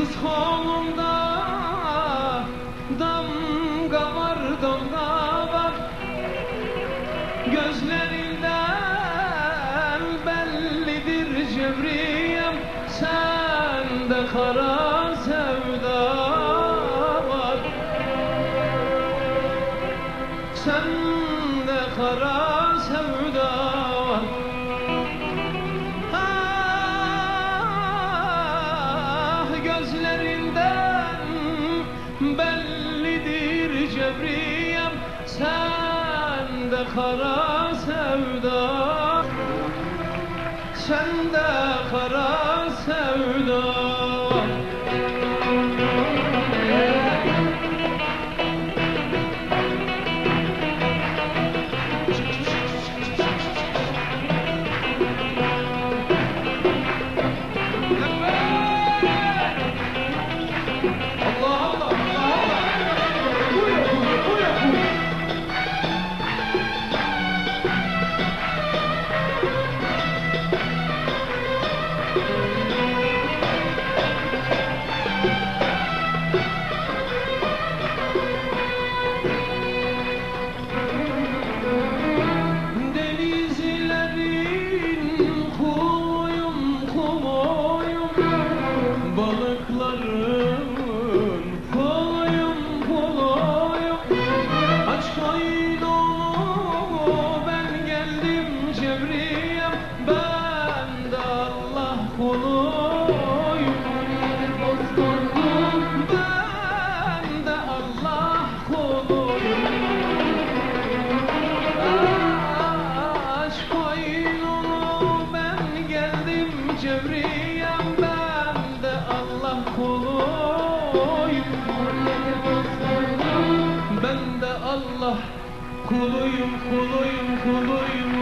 Kız kolunda damga var damga var. Gözlerinden bellidir cevriyem. Sende kara sevda var. Sende kara bellidir cevriyem Sende kara sevda. Sende kara sevda Ben de Allah kuluyum Ben de Allah kuluyum Aç koynunu ben geldim cevriyem ben de Allah kuluyum Ben de Allah kuluyum kuluyum kuluyum